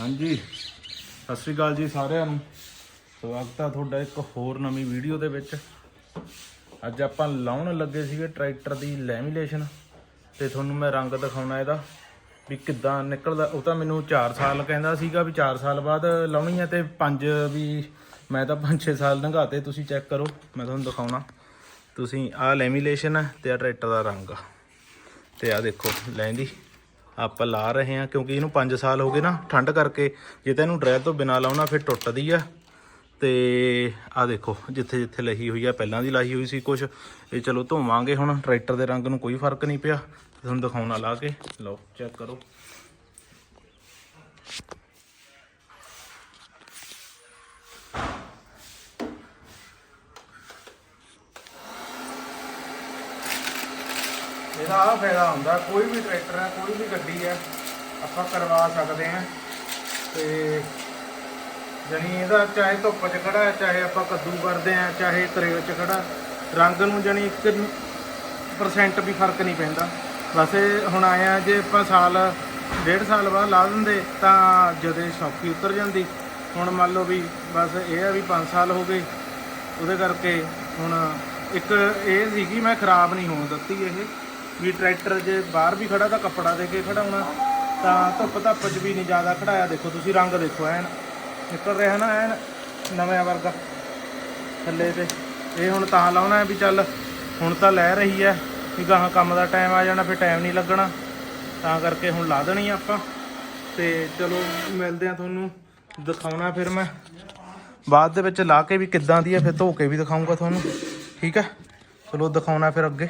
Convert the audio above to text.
ਹਾਂਜੀ। ਸਤਿ ਸ੍ਰੀ ਅਕਾਲ ਜੀ ਸਾਰਿਆਂ ਨੂੰ। ਸਵਾਗਤ ਆ ਤੁਹਾਡਾ ਇੱਕ ਹੋਰ ਨਵੀਂ ਵੀਡੀਓ ਦੇ ਵਿੱਚ। ਅੱਜ ਆਪਾਂ ਲਾਉਣ ਲੱਗੇ ਸੀਗੇ ਟਰੈਕਟਰ ਦੀ ਲੈਮੀਨੇਸ਼ਨ ਤੇ ਤੁਹਾਨੂੰ ਮੈਂ ਰੰਗ ਦਿਖਾਉਣਾ ਇਹਦਾ ਵੀ ਕਿੱਦਾਂ ਨਿਕਲਦਾ। ਉਹ ਤਾਂ ਮੈਨੂੰ 4 ਸਾਲ ਕਹਿੰਦਾ ਸੀਗਾ ਵੀ 4 ਸਾਲ ਬਾਅਦ ਲਾਉਣੀ ਹੈ ਤੇ 5 ਵੀ ਮੈਂ ਤਾਂ 5-6 ਸਾਲ ਲੰਘਾਤੇ, ਤੁਸੀਂ ਚੈੱਕ ਕਰੋ, ਮੈਂ ਤੁਹਾਨੂੰ ਦਿਖਾਉਣਾ। ਤੁਸੀਂ ਆਹ ਲੈਮੀਨੇਸ਼ਨ ਹੈ ਤੇ ਆ ਟਰੈਕਟਰ ਦਾ ਰੰਗ। ਆ ਤੇ ਆ ਦੇਖੋ ਲੈਂਦੀ ਆਪਾਂ ਲਾ ਰਹੇ ਹਾਂ, ਕਿਉਂਕਿ ਇਹਨੂੰ 5 ਸਾਲ ਹੋ ਗਏ ਨਾ ਠੰਡ ਕਰਕੇ, ਜੇ ਤਾਂ ਇਹਨੂੰ ਡਰੈਲ ਤੋਂ ਬਿਨਾ ਲਾਉਣਾ ਫਿਰ ਟੁੱਟਦੀ ਆ। ਤੇ ਆ ਦੇਖੋ, ਜਿੱਥੇ ਜਿੱਥੇ ਲਹੀ ਹੋਈ ਆ, ਪਹਿਲਾਂ ਦੀ ਲਾਈ ਹੋਈ ਸੀ ਕੁਝ ਇਹ ਚਲੋ ਧੋਵਾਂਗੇ ਹੁਣ, ਟਰੈਕਟਰ ਦੇ ਰੰਗ ਨੂੰ ਕੋਈ ਫ਼ਰਕ ਨਹੀਂ ਪਿਆ। ਤੁਹਾਨੂੰ ਦਿਖਾਉਣਾ ਲਾ ਕੇ। ਲਓ, ਚੈੱਕ ਕਰੋ। ਇਹਦਾ ਆ ਫਾਇਦਾ ਹੁੰਦਾ, ਕੋਈ ਵੀ ਟਰੈਕਟਰ ਹੈ, ਕੋਈ ਵੀ ਗੱਡੀ ਹੈ, ਆਪਾਂ ਕਰਵਾ ਸਕਦੇ ਹਾਂ। ਤੇ ਜਣੀ ਇਹਦਾ ਚਾਹੇ ਧੁੱਪ 'ਚ ਖੜਾ ਹੈ, ਚਾਹੇ ਆਪਾਂ ਕੱਦੂ ਕਰਦੇ ਆ ਚਾਹੇ ਕਰੇਲ 'ਚ ਖੜਾ, ਰੰਗ ਨੂੰ ਜਣੀ ਇੱਕ ਪਰਸੈਂਟ ਵੀ ਫ਼ਰਕ ਨਹੀਂ ਪੈਂਦਾ। ਬਸ ਇਹ ਹੁਣ ਆਇਆ ਜੇ ਆਪਾਂ ਸਾਲ, ਡੇਢ ਸਾਲ ਬਾਅਦ ਲਾ ਦਿੰਦੇ, ਤਾਂ ਜਦੇ ਸੌਖੀ ਉਤਰ ਜਾਂਦੀ। ਹੁਣ ਮੰਨ ਲਓ ਵੀ ਬਸ ਇਹ ਆ ਵੀ 5 ਸਾਲ ਹੋ ਗਏ, ਉਹਦੇ ਕਰਕੇ ਹੁਣ ਇੱਕ ਇਹ ਸੀਗੀ ਮੈਂ ਖਰਾਬ ਨਹੀਂ ਹੋਣ ਦਿੱਤੀ ਇਹ। ਵੀ ਟਰੈਕਟਰ ਜੇ ਬਾਹਰ ਵੀ ਖੜਾ ਤਾਂ ਕੱਪੜਾ ਦੇ ਕੇ ਖੜਾਉਣਾ। ਤਾਂ ਧੁੱਪ ਧੱਪ 'ਚ ਵੀ ਨਹੀਂ ਜ਼ਿਆਦਾ ਖੜਾਇਆ। ਦੇਖੋ ਤੁਸੀਂ ਰੰਗ ਦੇਖੋ, ਐਨ ਨਿਕਲ ਰਿਹਾ ਨਾ, ਐਨ ਨਵੇਂ ਵਰਗਾ। ਥੱਲੇ ਤੇ ਇਹ ਹੁਣ ਤਾਂ ਲਾਉਣਾ ਵੀ ਚੱਲ, ਹੁਣ ਤਾਂ ਲੈ ਰਹੀ ਹੈ ਵੀ ਗਾਹਾਂ ਕੰਮ ਦਾ ਟਾਈਮ ਆ ਜਾਣਾ, ਫਿਰ ਟਾਈਮ ਨਹੀਂ ਲੱਗਣਾ। ਤਾਂ ਕਰਕੇ ਹੁਣ ਲਾ ਦੇਣੀ ਆਪਾਂ। ਤੇ ਚਲੋ ਮਿਲਦੇ ਆ ਤੁਹਾਨੂੰ। ਦਿਖਾਉਣਾ ਫਿਰ ਮੈਂ। ਬਾਅਦ ਦੇ ਵਿੱਚ ਲਾ ਕੇ ਵੀ ਕਿੱਦਾਂ ਦੀ ਹੈ ਫਿਰ ਧੋ ਕੇ ਵੀ ਦਿਖਾਉਂਗਾ ਤੁਹਾਨੂੰ। ਠੀਕ ਹੈ ਚਲੋ ਦਿਖਾਉਣਾ ਫਿਰ ਅੱਗੇ।